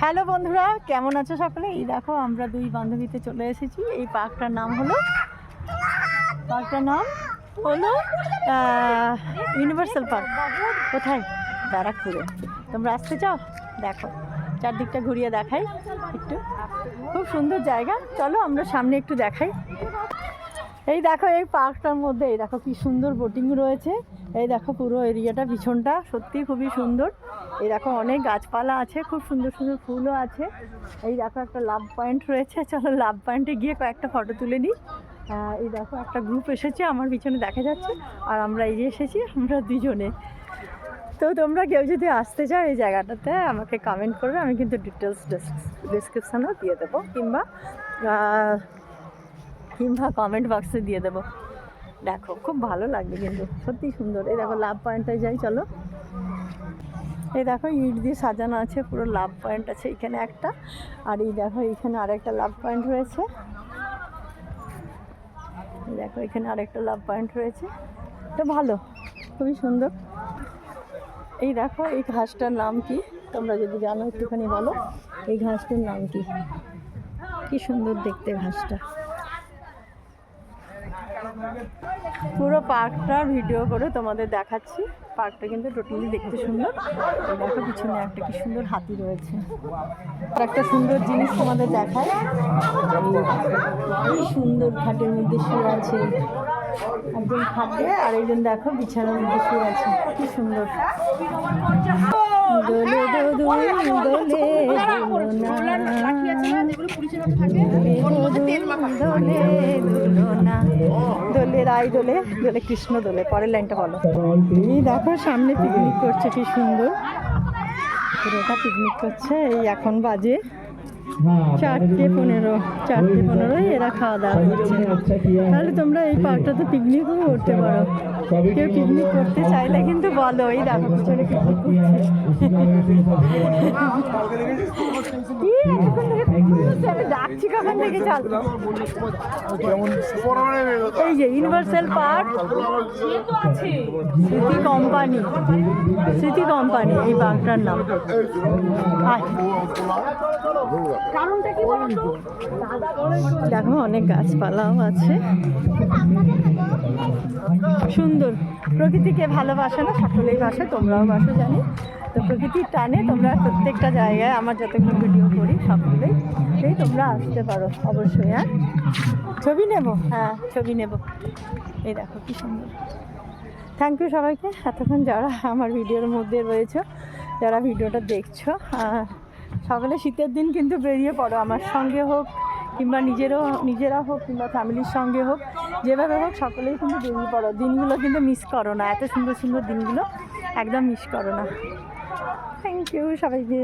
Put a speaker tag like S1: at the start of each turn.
S1: Hello বন্ধুরা, কেমন আছো সকলে? এই দেখো, আমরা দুই বান্ধবীতে চলে এসেছি। এই পার্কটার নাম হলো পার্কটার নাম হলো ইউনিভার্সাল পার্ক কোথায়? ব্যারাকপুরে। তোমরা আসতে চাও? দেখো, চারদিকটা ঘুরিয়ে দেখাই একটু। খুব সুন্দর জায়গা। চলো, আমরা সামনে একটু দেখাই। এই দেখো, এই পার্কটার মধ্যে, এই দেখো কি সুন্দর বোটিং রয়েছে। এই দেখো পুরো এরিয়াটা, পিছনটা সত্যি খুবই সুন্দর। এই দেখো অনেক গাছপালা আছে, খুব সুন্দর সুন্দর ফুলও আছে। এই দেখো একটা লাভ পয়েন্ট রয়েছে, চলো লাভ পয়েন্টে গিয়ে কয়েকটা ফটো তুলে নিই। এই দেখো একটা গ্রুপ এসেছে, আমার পিছনে দেখা যাচ্ছে, আর আমরা এই যে এসেছি, আমরা দুজনে। তো তোমরা কেউ যদি আসতে চাও এই জায়গাটাতে, আমাকে কমেন্ট করবে, আমি কিন্তু ডিটেলস ডিসক্রিপশানেও দিয়ে দেবো, কিংবা কিংবা কমেন্ট বক্সে দিয়ে দেবো। দেখো, খুব ভালো লাগবে কিন্তু সত্যি সুন্দর। এই দেখো লাভ পয়েন্টটায় যাই, চলো। এই দেখো ইট দিয়ে সাজানো আছে, পুরো লাভ পয়েন্ট আছে এখানে একটা। আর এই দেখো এখানে আরেকটা লাভ পয়েন্ট রয়েছে। দেখো এখানে আরেকটা লাভ পয়েন্ট রয়েছে। তো ভালো, খুবই সুন্দর। এই দেখো, এই ঘাসটার নাম কি? তোমরা যদি জানো একটুখানি বলো। এই ঘাসটার নাম কি? কি সুন্দর দেখতে ঘাসটা। পুরো পার্কটা ভিডিও করে তোমাদের দেখাচ্ছি। পার্কটা কিন্তু টোটালি দেখতে সুন্দর। দেখো পিছনে একটা কি সুন্দর হাতি রয়েছে। একটা সুন্দর জিনিস তোমাদের দেখায়। সুন্দর ঘাটের মধ্যে শুয়ে আছে। একজন খাটে আর একজন দেখো বিছানার মধ্যে শুয়ে আছে। কি সুন্দর। দোলে দোলে দোলে রাই দোলে দোলে কৃষ্ণ দোলে, পরের লাইনটা বলো। এই দেখো, সামনে পিকনিক করছে, কি সুন্দর। পুরোটা পিকনিক করছে, এই এখন বাজে চারটে পনেরো চারটে পনেরোই এরা খাওয়া দাওয়া করছে। তাহলে তোমরা এই পার্কটাতে পিকনিকও করতে পারো। কেউ পিকনিক করতে চাইলে কিন্তু বলো এই দেখো পিছনে পিকনিক করছে। আমি ডাকছি কখন থেকে চাল? এই যে universal park Smriti company Smriti company এই পার্কটার নাম। দেখো অনেক গাছপালাও আছে। সুন্দর। প্রকৃতিকে ভালোবাসে না সকলেই বাসে তোমরাও বাসো জানি। তো প্রকৃতির টানে তোমরা প্রত্যেকটা জায়গায় আমার যতগুলো ভিডিও করি সকলেই। সেই তোমরা আসতে পারো অবশ্যই হ্যাঁ? ছবি নেব? হ্যাঁ ছবি নেব। এই দেখো কি সুন্দর। থ্যাংক ইউ সবাইকে এতক্ষণ যারা আমার ভিডিওর মধ্যে রয়েছে যারা ভিডিওটা দেখছ সকালে শীতের দিন কিন্তু বেরিয়ে পড়ো। আমার সঙ্গে হোক কিংবা নিজেরও, নিজেরা হোক কিংবা ফ্যামিলির সঙ্গে হোক, যেভাবে হোক সকলেই কিন্তু বেরিয়ে পড়ো। দিনগুলো কিন্তু মিস করো না। এত সুন্দর সুন্দর দিনগুলো একদম মিস করো না। থ্যাংক ইউ সবাইকে।